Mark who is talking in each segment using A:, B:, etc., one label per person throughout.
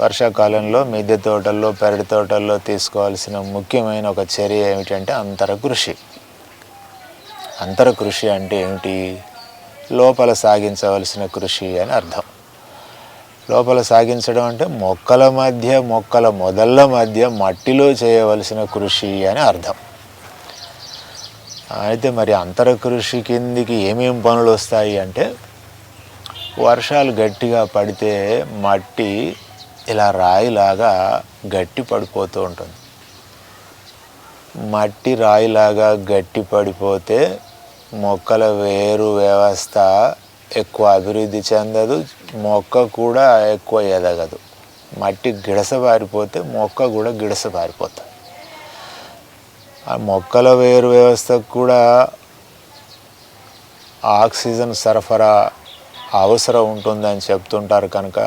A: వర్షాకాలంలో మిద్దె తోటల్లో పెరటి తోటల్లో తీసుకోవాల్సిన ముఖ్యమైన ఒక చర్య ఏమిటంటే అంతర కృషి. అంతర కృషి అంటే ఏమిటి? లోపల సాగించవలసిన కృషి అని అర్థం. లోపల సాగించడం అంటే మొక్కల మధ్య మొక్కల మొదళ్ళ మధ్య మట్టిలో చేయవలసిన కృషి అని అర్థం. అయితే మరి అంతర కృషి కిందికి ఏమేం పనులు వస్తాయి అంటే వర్షాలు గట్టిగా పడితే మట్టి ఇలా రాయిలాగా గట్టి పడిపోతూ ఉంటుంది. మట్టి రాయిలాగా గట్టి పడిపోతే మొక్కల వేరు వ్యవస్థ ఎక్కువ అభివృద్ధి చెందదు మొక్క కూడా ఎక్కువ ఎదగదు. మట్టి గిడసబారిపోతే మొక్క కూడా గిడసబారిపోతుంది. ఆ మొక్కల వేరు వ్యవస్థకు కూడా ఆక్సిజన్ సరఫరా అవసరం ఉంటుందని చెప్తుంటారు కనుక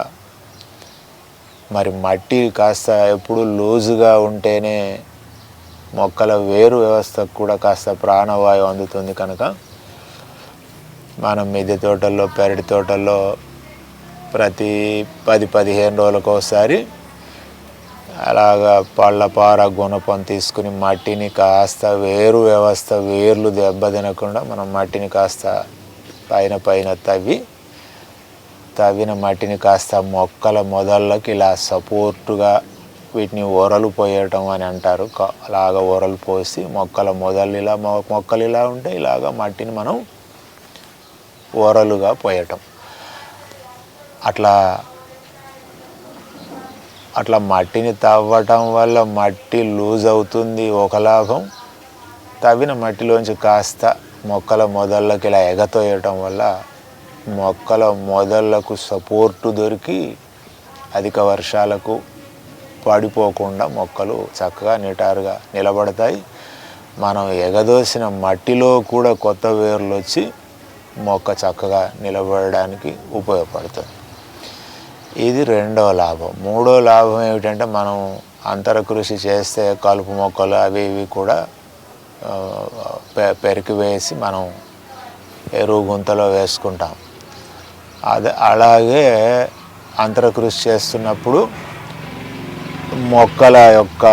A: మరి మట్టి కాస్త ఎప్పుడు లూజుగా ఉంటేనే మొక్కల వేరు వ్యవస్థకు కూడా కాస్త ప్రాణవాయువు అందుతుంది కనుక మనం మిద్దె తోటల్లో పెరటి తోటల్లో ప్రతి పది పదిహేను రోజులకు ఒకసారి అలాగా పళ్ళపార గుణపం తీసుకుని మట్టిని కాస్త వేరు వ్యవస్థ వేర్లు దెబ్బ తినకుండా మనం మట్టిని కాస్త పైన పైన తవ్వి తవ్విన మట్టిని కాస్త మొక్కల మొదళ్ళకి ఇలా సపోర్టుగా వీటిని ఒరలు పోయటం అని అంటారు. అలాగ ఒరలు పోసి మొక్కల మొదలు ఇలా మొక్కలు ఇలా ఉంటే ఇలాగ మట్టిని మనం ఒరలుగా పోయటం. అట్లా అట్లా మట్టిని తవ్వటం వల్ల మట్టి లూజ్ అవుతుంది ఒక లాభం. తవ్విన మట్టిలోంచి కాస్త మొక్కల మొదళ్ళకి ఇలా ఎగతోయటం వల్ల మొక్కల మొదళ్ళకు సపోర్టు దొరికి అధిక వర్షాలకు పడిపోకుండా మొక్కలు చక్కగా నిటారుగా నిలబడతాయి. మనం ఎగదోసిన మట్టిలో కూడా కొత్త వేర్లు వచ్చి మొక్క చక్కగా నిలబడడానికి ఉపయోగపడుతుంది. ఇది రెండో లాభం. మూడో లాభం ఏమిటంటే మనం అంతర కృషి చేస్తే కలుపు మొక్కలు అవి ఇవి కూడా పె- పెరికి వేసి మనం ఎరువు గుంతలో వేసుకుంటాం. అదే అలాగే అంతర కృషి చేస్తున్నప్పుడు మొక్కల యొక్క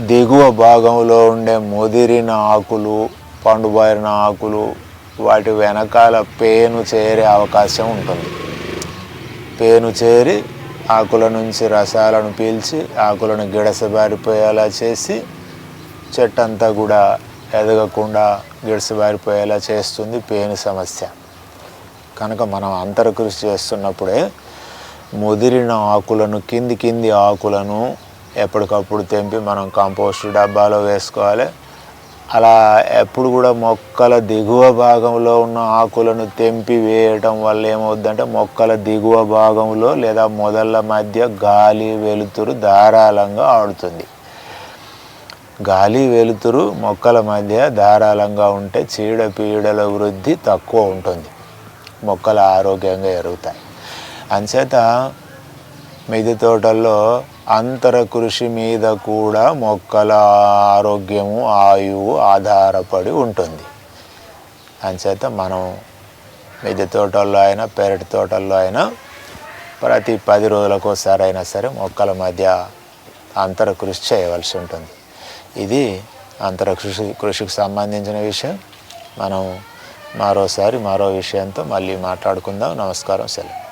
A: దిగువ భాగంలో ఉండే ముదిరిన ఆకులు పండుబారిన ఆకులు వాటి వెనకాల పేను చేరే అవకాశం ఉంటుంది. పేను చేరి ఆకుల నుంచి రసాలను పీల్చి ఆకులను గిడసబారిపోయేలా చేసి చెట్టంతా కూడా ఎదగకుండా గిడసబారిపోయేలా చేస్తుంది పేను సమస్య. కనుక మనం అంతర కృషి చేస్తున్నప్పుడే ముదిరిన ఆకులను కింది కింది ఆకులను ఎప్పటికప్పుడు తెంపి మనం కంపోస్ట్ డబ్బాలో వేసుకోవాలి. అలా ఎప్పుడు కూడా మొక్కల దిగువ భాగంలో ఉన్న ఆకులను తెంపి వేయటం వల్ల ఏమవుద్దంటే మొక్కల దిగువ భాగంలో లేదా మొదళ్ళ మధ్య గాలి వెలుతురు ధారాళంగా ఆడుతుంది. గాలి వెలుతురు మొక్కల మధ్య ధారాళంగా ఉంటే చీడపీడల వృద్ధి తక్కువ ఉంటుంది. మొక్కలు ఆరోగ్యంగా ఎరుగుతాయి. అంచేత మిద్దె తోటల్లో అంతర కృషి మీద కూడా మొక్కల ఆరోగ్యము ఆయువు ఆధారపడి ఉంటుంది. అంచేత మనం మిద్దె తోటల్లో అయినా పెరటి తోటల్లో అయినా ప్రతి పది రోజులకు ఒకసారి అయినా సరే మొక్కల మధ్య అంతర కృషి చేయవలసి ఉంటుంది. ఇది అంతర కృషి కృషికి సంబంధించిన విషయం. మనం మరోసారి మరో విషయంతో మళ్ళీ మాట్లాడుకుందాం. నమస్కారం సెలవు.